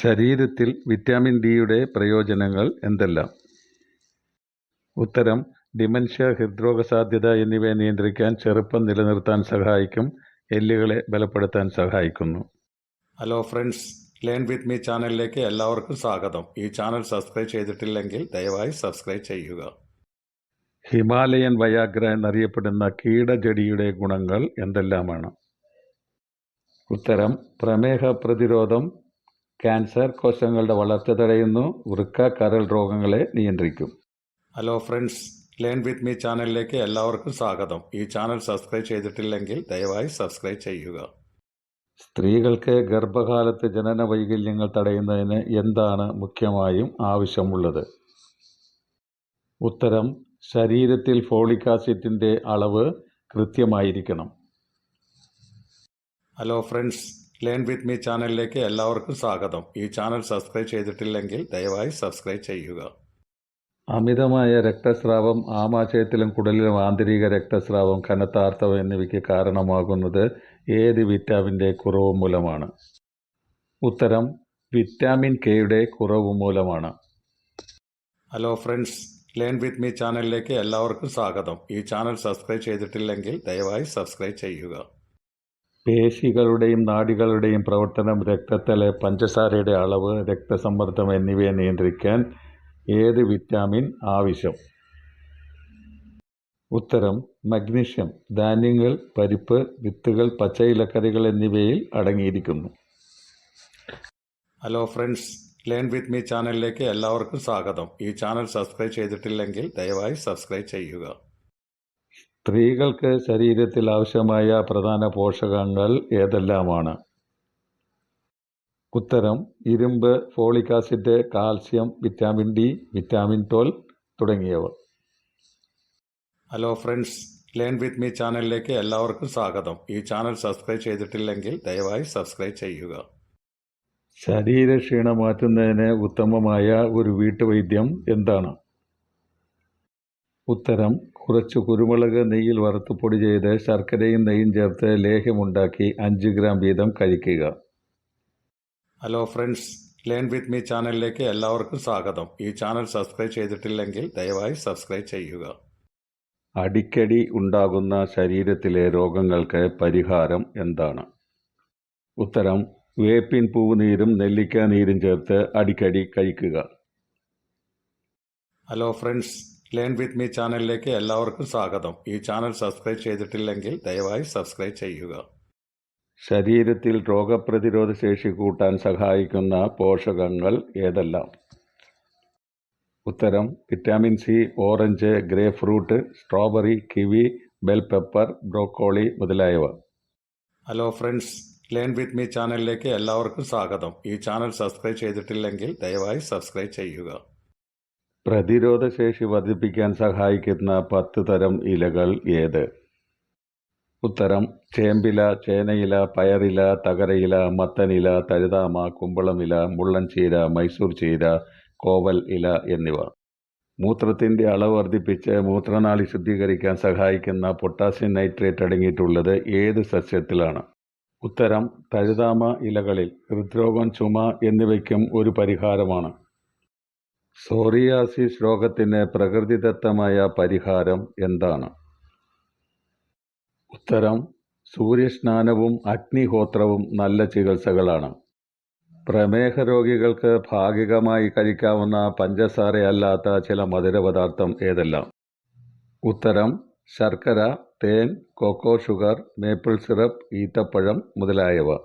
ശരീരത്തിൽ വിറ്റാമിൻ ഡിയുടെ പ്രയോജനങ്ങൾ എന്തെല്ലാം? ഉത്തരം ഡിമൻഷ്യ ഹൃദ്രോഗ സാധ്യത എന്നിവയെ നിയന്ത്രിക്കാൻ ചെറുപ്പം നിലനിർത്താൻ സഹായിക്കും എല്ലുകളെ ബലപ്പെടുത്താൻ സഹായിക്കുന്നു. Hello friends learn with me ചാനലിലേക്ക് എല്ലാവർക്കും സ്വാഗതം. ഈ ചാനൽ സബ്സ്ക്രൈബ് ചെയ്തിട്ടില്ലെങ്കിൽ ദയവായി സബ്സ്ക്രൈബ് ചെയ്യുക. ഹിമാലയൻ വയാഗ്ര എന്നറിയപ്പെടുന്ന കീടജടിയുടെ ഗുണങ്ങൾ എന്തെല്ലാമാണ്? ഉത്തരം പ്രമേഹ പ്രതിരോധം ക്യാൻസർ കോശങ്ങളുടെ വളർച്ച തടയുന്നു. വൃക്ക കരൾ രോഗങ്ങളെ നിയന്ത്രിക്കും. Hello friends learn with me ചാനലിലേക്ക് എല്ലാവർക്കും സ്വാഗതം. ഈ ചാനൽ സബ്സ്ക്രൈബ് ചെയ്തിട്ടില്ലെങ്കിൽ ദയവായി സബ്സ്ക്രൈബ് ചെയ്യുക. സ്ത്രീകൾക്ക് ഗർഭകാലത്ത് ജനന വൈകല്യങ്ങൾ തടയുന്നതിന് എന്താണ് മുഖ്യമായും ആവശ്യമുള്ളത്? ഉത്തരം ശരീരത്തിൽ ഫോളിക് ആസിഡിന്റെ അളവ് കൃത്യമായിരിക്കണം. Hello friends learn with me ചാനലിലേക്ക് എല്ലാവർക്കും സ്വാഗതം. ഈ ചാനൽ സബ്സ്ക്രൈബ് ചെയ്തിട്ടില്ലെങ്കിൽ ദയവായി സബ്സ്ക്രൈബ് ചെയ്യുക. അമിതമായ രക്തസ്രാവം ആമാശയത്തിലും കുടലിലും ആന്തരിക രക്തസ്രാവം കനത്ത ആർത്തവം എന്നിവയ്ക്ക് കാരണമാകുന്നത് ഏത് വിറ്റാമിന്റെ കുറവ് മൂലമാണ്? ഉത്തരം വിറ്റാമിൻ കെയുടെ കുറവ് മൂലമാണ്. Hello friends learn with me ചാനലിലേക്ക് എല്ലാവർക്കും സ്വാഗതം. ഈ ചാനൽ സബ്സ്ക്രൈബ് ചെയ്തിട്ടില്ലെങ്കിൽ ദയവായി സബ്സ്ക്രൈബ് ചെയ്യുക. പേശികളുടെയും നാഡികളുടെയും പ്രവർത്തനം രക്തത്തിലെ പഞ്ചസാരയുടെ അളവ് രക്തസമ്മർദ്ദം എന്നിവയെ നിയന്ത്രിക്കാൻ ഏത് വിറ്റാമിൻ ആവശ്യം? ഉത്തരം മഗ്നീഷ്യം. ധാന്യങ്ങൾ പരിപ്പ് വിത്തുകൾ പച്ചയിലക്കറികൾ എന്നിവയിൽ അടങ്ങിയിരിക്കുന്നു. Hello friends learn with me ചാനലിലേക്ക് എല്ലാവർക്കും സ്വാഗതം. ഈ ചാനൽ സബ്സ്ക്രൈബ് ചെയ്തിട്ടില്ലെങ്കിൽ ദയവായി സബ്സ്ക്രൈബ് ചെയ്യുക. സ്ത്രീകൾക്ക് ശരീരത്തിൽ ആവശ്യമായ പ്രധാന പോഷകങ്ങൾ ഏതെല്ലാമാണ്? ഉത്തരം ഇരുമ്പ് folic acid calcium vitamin D vitamin twelve തുടങ്ങിയവ. Hello friends learn with me ചാനലിലേക്ക് എല്ലാവർക്കും സ്വാഗതം. ഈ ചാനൽ സബ്സ്ക്രൈബ് ചെയ്തിട്ടില്ലെങ്കിൽ ദയവായി സബ്സ്ക്രൈബ് ചെയ്യുക. ശരീരക്ഷീണം മാറ്റുന്നതിന് ഉത്തമമായ ഒരു വീട്ടുവൈദ്യം എന്താണ്? ഉത്തരം കുറച്ച് കുരുമുളക് നെയ്യിൽ വറുത്ത് പൊടി ചെയ്ത് ശർക്കരയും നെയ്യും ചേർത്ത് ലേഹ്യമുണ്ടാക്കി അഞ്ച് ഗ്രാം വീതം കഴിക്കുക. Hello friends learn with me ചാനലിലേക്ക് എല്ലാവർക്കും സ്വാഗതം. ഈ ചാനൽ സബ്സ്ക്രൈബ് ചെയ്തിട്ടില്ലെങ്കിൽ ദയവായി സബ്സ്ക്രൈബ് ചെയ്യുക. അടിക്കടി ഉണ്ടാകുന്ന ശരീരത്തിലെ രോഗങ്ങൾക്ക് പരിഹാരം എന്താണ്? ഉത്തരം വേപ്പിൻ പൂവുനീരും നെല്ലിക്ക നീരും ചേർത്ത് അടിക്കടി കഴിക്കുക. Hello friends learn with me ചാനലിലേക്ക് എല്ലാവർക്കും സ്വാഗതം. ഈ ചാനൽ സബ്സ്ക്രൈബ് ചെയ്തിട്ടില്ലെങ്കിൽ ദയവായി സബ്സ്ക്രൈബ് ചെയ്യുക. ശരീരത്തിൽ രോഗപ്രതിരോധ ശേഷി കൂട്ടാൻ സഹായിക്കുന്ന പോഷകങ്ങൾ ഏതെല്ലാം? ഉത്തരം vitamin C orange grapefruit strawberry kiwi bell pepper broccoli മുതലായവ. Hello friends learn with me ചാനലിലേക്ക് എല്ലാവർക്കും സ്വാഗതം. ഈ ചാനൽ സബ്സ്ക്രൈബ് ചെയ്തിട്ടില്ലെങ്കിൽ ദയവായി സബ്സ്ക്രൈബ് ചെയ്യുക. പ്രതിരോധ ശേഷി വർദ്ധിപ്പിക്കാൻ സഹായിക്കുന്ന പത്ത് തരം ഇലകൾ ഏത്? ഉത്തരം ചേമ്പില ചേനയില പയറില തകരയില മത്തനില തരുതാമ കുമ്പളമില മുള്ളൻചീര മൈസൂർ ചീര കോവൽ ഇല എന്നിവ. മൂത്രത്തിന്റെ അളവ് വർദ്ധിപ്പിച്ച് മൂത്രനാളി ശുദ്ധീകരിക്കാൻ സഹായിക്കുന്ന പൊട്ടാസ്യം നൈട്രേറ്റ് അടങ്ങിയിട്ടുള്ളത് ഏത് സസ്യത്തിലാണ്? ഉത്തരം തഴുതാമ ഇലകളിൽ ഹൃദ്രോഗം ചുമ എന്നിവയ്ക്കും ഒരു പരിഹാരമാണ്. സോറിയാസിസ് രോഗത്തിന് പ്രകൃതിദത്തമായ പരിഹാരം എന്താണ്? ഉത്തരം സൂര്യസ്നാനവും അഗ്നിഹോത്രവും നല്ല ചികിത്സകളാണ്. പ്രമേഹ രോഗികൾക്ക് ഭാഗികമായി കഴിക്കാവുന്ന പഞ്ചസാരയല്ലാത്ത ചില മധുരപദാർത്ഥം ഏതെല്ലാം? ഉത്തരം ശർക്കര തേൻ കൊക്കോ ഷുഗർ മേപ്പിൾ സിറപ്പ് ഈത്തപ്പഴം മുതലായവ.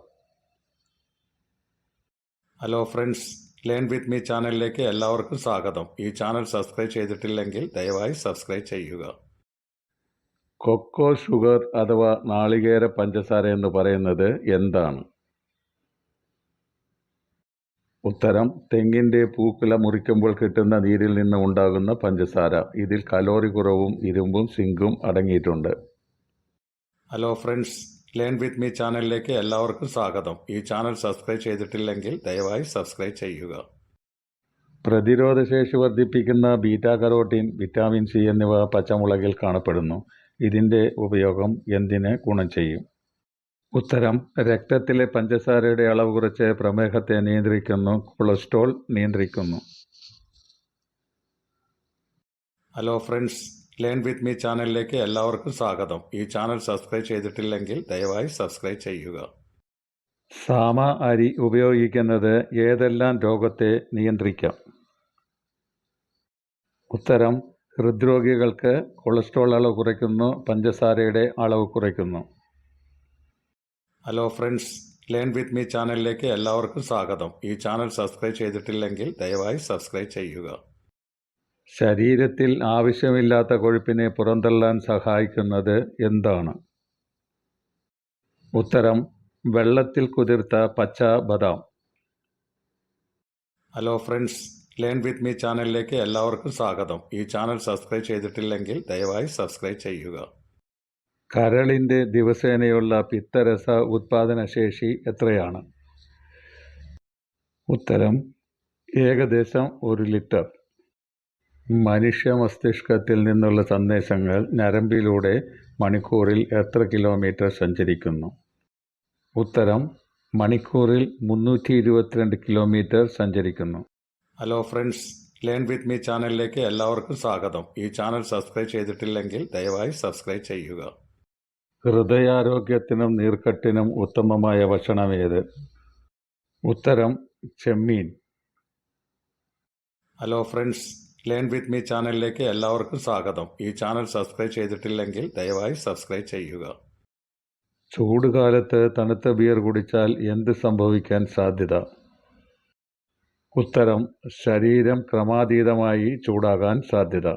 Hello friends learn with me ചാനലിലേക്ക് എല്ലാവർക്കും സ്വാഗതം. ഈ ചാനൽ സബ്സ്ക്രൈബ് ചെയ്തിട്ടില്ലെങ്കിൽ ദയവായി സബ്സ്ക്രൈബ് ചെയ്യുക. കൊക്കോ ഷുഗർ അഥവാ നാളികേര പഞ്ചസാര എന്ന് പറയുന്നത് എന്താണ്? ഉത്തരം തെങ്ങിന്റെ പൂക്കുല മുറിക്കുമ്പോൾ കിട്ടുന്ന നീരിൽ നിന്ന് ഉണ്ടാകുന്ന പഞ്ചസാര. ഇതിൽ കലോറി കുറവും ഇരുമ്പും സിങ്കും അടങ്ങിയിട്ടുണ്ട്. Hello friends learn with me ചാനലിലേക്ക് എല്ലാവർക്കും സ്വാഗതം. ഈ ചാനൽ സബ്സ്ക്രൈബ് ചെയ്തിട്ടില്ലെങ്കിൽ ദയവായി സബ്സ്ക്രൈബ് ചെയ്യുക. പ്രതിരോധശേഷി വർദ്ധിപ്പിക്കുന്ന ബീറ്റാ കരോട്ടീൻ വിറ്റാമിൻ സി എന്നിവ പച്ചമുളകിൽ കാണപ്പെടുന്നു. ഇതിന്റെ ഉപയോഗം എന്തിന് ഗുണം ചെയ്യും? ഉത്തരം രക്തത്തിലെ പഞ്ചസാരയുടെ അളവ് കുറച്ച് പ്രമേഹത്തെ നിയന്ത്രിക്കുന്നു കൊളസ്ട്രോൾ നിയന്ത്രിക്കുന്നു. Hello friends learn with me ചാനലിലേക്ക് എല്ലാവർക്കും സ്വാഗതം. ഈ ചാനൽ സബ്സ്ക്രൈബ് ചെയ്തിട്ടില്ലെങ്കിൽ ദയവായി സബ്സ്ക്രൈബ് ചെയ്യുക. സാമ അരി ഉപയോഗിക്കുന്നത് ഏതെല്ലാം രോഗത്തെ നിയന്ത്രിക്കാം? ഉത്തരം ഹൃദ്രോഗികൾക്ക് കൊളസ്ട്രോൾ അളവ് കുറയ്ക്കുന്നു പഞ്ചസാരയുടെ അളവ് കുറയ്ക്കുന്നു. Hello friends learn with me ചാനലിലേക്ക് എല്ലാവർക്കും സ്വാഗതം. ഈ ചാനൽ സബ്സ്ക്രൈബ് ചെയ്തിട്ടില്ലെങ്കിൽ ദയവായി സബ്സ്ക്രൈബ് ചെയ്യുക. ശരീരത്തിൽ ആവശ്യമില്ലാത്ത കൊഴുപ്പിനെ പുറന്തള്ളാൻ സഹായിക്കുന്നത് എന്താണ്? ഉത്തരം വെള്ളത്തിൽ കുതിർത്ത പച്ച ബദാം. Hello friends learn with me ചാനലിലേക്ക് എല്ലാവർക്കും സ്വാഗതം. ഈ ചാനൽ സബ്സ്ക്രൈബ് ചെയ്തിട്ടില്ലെങ്കിൽ ദയവായി സബ്സ്ക്രൈബ് ചെയ്യുക. കരളിന്റെ ദിവസേനയുള്ള പിത്തരസ ഉത്പാദന ശേഷി എത്രയാണ്? ഉത്തരം ഏകദേശം ഒരു ലിറ്റർ. മനുഷ്യ മസ്തിഷ്കത്തിൽ നിന്നുള്ള സന്ദേശങ്ങൾ ഞരമ്പിലൂടെ മണിക്കൂറിൽ എത്ര കിലോമീറ്റർ സഞ്ചരിക്കുന്നു? ഉത്തരം മണിക്കൂറിൽ മുന്നൂറ്റി ഇരുപത്തിരണ്ട് കിലോമീറ്റർ സഞ്ചരിക്കുന്നു. Hello friends learn with me ചാനലിലേക്ക് എല്ലാവർക്കും സ്വാഗതം. ഈ ചാനൽ സബ്സ്ക്രൈബ് ചെയ്തിട്ടില്ലെങ്കിൽ ദയവായി സബ്സ്ക്രൈബ് ചെയ്യുക. ഹൃദയാരോഗ്യത്തിനും നീർക്കെട്ടിനും ഉത്തമമായ ഭക്ഷണം ഏത്? ഉത്തരം ചെമ്മീൻ. Hello friends learn with me ചാനലിലേക്ക് എല്ലാവർക്കും സ്വാഗതം. ഈ ചാനൽ സബ്സ്ക്രൈബ് ചെയ്തിട്ടില്ലെങ്കിൽ ദയവായി സബ്സ്ക്രൈബ് ചെയ്യുക. ചൂടുകാലത്ത് തണുത്ത ബിയർ കുടിച്ചാൽ എന്ത് സംഭവിക്കാൻ സാധ്യത? ഉത്തരം ശരീരം ക്രമാതീതമായി ചൂടാകാൻ സാധ്യത.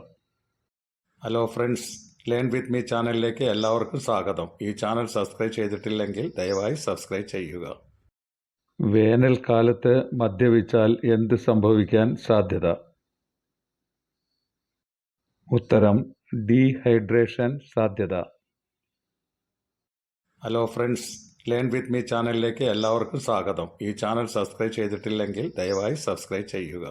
Hello friends learn with me ചാനലിലേക്ക് എല്ലാവർക്കും സ്വാഗതം. ഈ ചാനൽ സബ്സ്ക്രൈബ് ചെയ്തിട്ടില്ലെങ്കിൽ ദയവായി സബ്സ്ക്രൈബ് ചെയ്യുക. വേനൽക്കാലത്ത് മദ്യപിച്ചാൽ എന്ത് സംഭവിക്കാൻ സാധ്യത? ഉത്തരം ഡീഹൈഡ്രേഷൻ സാധ്യത. Hello friends learn with me ചാനലിലേക്ക് എല്ലാവർക്കും സ്വാഗതം. ഈ ചാനൽ സബ്സ്ക്രൈബ് ചെയ്തിട്ടില്ലെങ്കിൽ ദയവായി സബ്സ്ക്രൈബ് ചെയ്യുക.